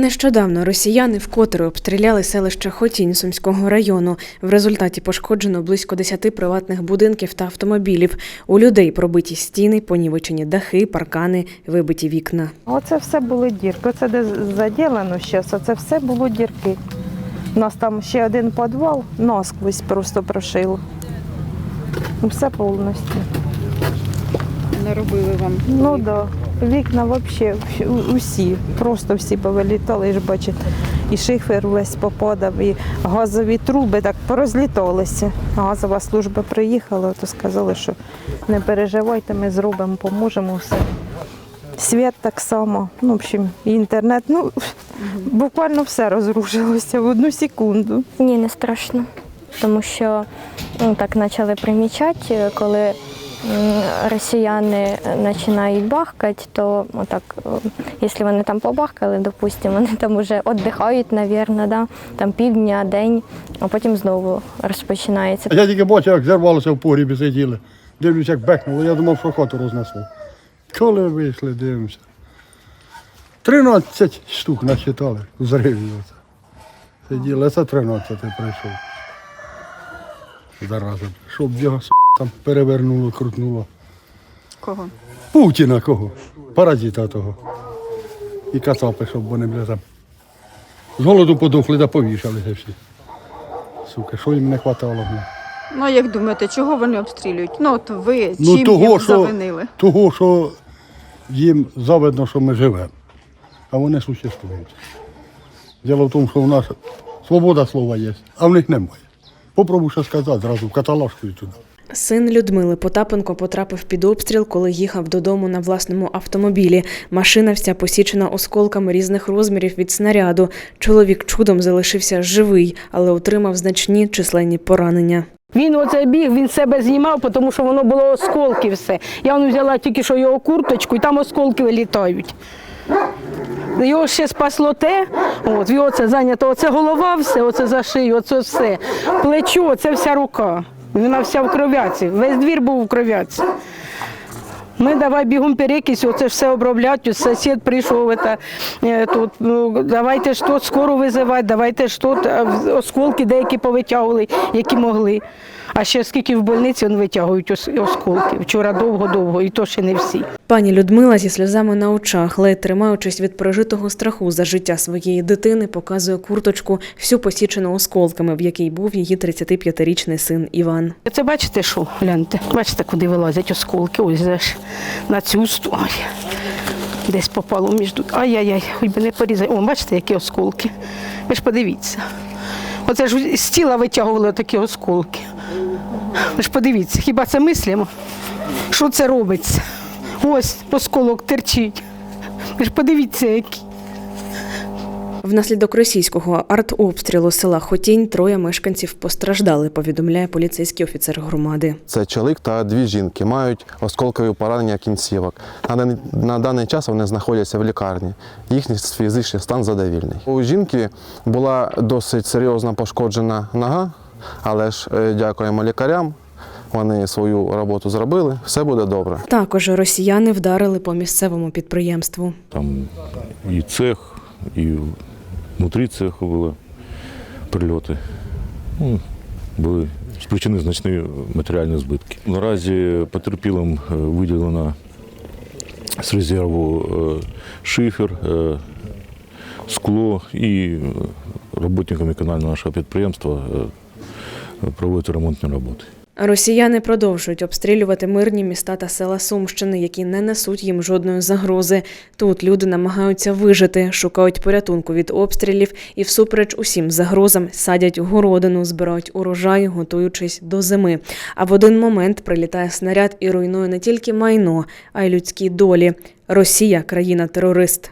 Нещодавно росіяни вкотре обстріляли селище Хотінь Сумського району. В результаті пошкоджено близько 10 приватних будинків та автомобілів. У людей пробиті стіни, понівечені дахи, паркани, вибиті вікна. Оце все були дірки. Оце де заділено зараз, оце все було дірки. У нас там ще один підвал насквозь просто прошило. Все повністю. наробили вам. Ну так. Да. Вікна взагалі усі, просто всі повилітали, ж бачите, і шифер весь попадав, і газові труби так порозліталися. Газова служба приїхала, то сказали, що не переживайте, ми зробимо, поможемо все. Світ так само, ну, в общем, і інтернет, ну буквально все розрушилося в одну секунду. Ні, не страшно. Тому що ну, так почали примічати, коли росіяни починають бахкати, то отак, е, якщо вони там побахкали, допустимо, вони там вже віддихають, мабуть, да? там півдня, день, а потім знову розпочинається. Я тільки бачив, як зірвалося в погрібі сиділи. Дивлюсь, як бекнуло. Я думав, що хату рознесло. Коли вийшли, дивимося. 13 штук насчитали зривів. Сиділи, це 13 прийшов. Зараза. Щоб його там перевернуло, крутнуло. Кого? Путіна кого? Паразита того. І кацапи, щоб вони бля, там. З голоду подохли та повішалися всі. Сука, що їм не хватало. Бля. Ну, а як думаєте, чого вони обстрілюють? Ну, от ви Ну, чим того, їх що- завинили? Того, що їм завидно, що ми живемо, а вони существують. Діло в тому, що в нас свобода слова є, а в них немає. Попробуй що сказати, зразу і туди. Син Людмили Потапенко потрапив під обстріл, коли їхав додому на власному автомобілі. Машина вся посічена осколками різних розмірів від снаряду. Чоловік чудом залишився живий, але отримав значні численні поранення. Він оце біг, він себе знімав, тому що воно було осколки все. Я воно взяла тільки що його курточку, і там осколки вилітають. Його ще спасло те, от, його це зайнято, оце голова все, оце за шию, оце все. Плечо, оце вся рука. Вона вся в кров'яці, весь двір був в кров'яці. Ми давай бігом перекись, оце ж все обробляти. Сусід прийшов, это, е, тут, ну, давайте ж тут скоро визивати, давайте ж тут е, осколки деякі повитягували, які могли. А ще скільки в больниці вони витягують ос- осколки. Вчора довго-довго, і то ще не всі. Пані Людмила зі сльозами на очах, ледь тримаючись від пережитого страху за життя своєї дитини, показує курточку, всю посічену осколками, в якій був її 35-річний син Іван. Це бачите, що? Гляньте, бачите, куди вилазять осколки. Ось ж на цю Ой, Десь попало між. Ай-яй-яй, хоч би не порізати. О, бачите, які осколки. Ви ж подивіться. Оце ж з тіла витягували такі осколки. Ви ж подивіться, хіба це мислимо? Що це робиться? Ось осколок терчить. Ви ж подивіться, які. Внаслідок російського артобстрілу села Хотінь троє мешканців постраждали, повідомляє поліцейський офіцер громади. Це чоловік та дві жінки мають осколкові поранення кінцівок. На, на даний час вони знаходяться в лікарні. Їхній фізичний стан задовільний. У жінки була досить серйозно пошкоджена нога, але ж е, дякуємо лікарям. Вони свою роботу зробили. Все буде добре. Також росіяни вдарили по місцевому підприємству. Там і цех, і внутрі цеху були прильоти. Ну, були спричинені значні матеріальні збитки. Наразі потерпілим е, виділено з резерву е, шифер, е, скло і роботниками канального нашого підприємства проводять ремонтні роботи. Росіяни продовжують обстрілювати мирні міста та села Сумщини, які не несуть їм жодної загрози. Тут люди намагаються вижити, шукають порятунку від обстрілів і, всупереч усім загрозам, садять городину, збирають урожай, готуючись до зими. А в один момент прилітає снаряд і руйнує не тільки майно, а й людські долі. Росія країна-терорист.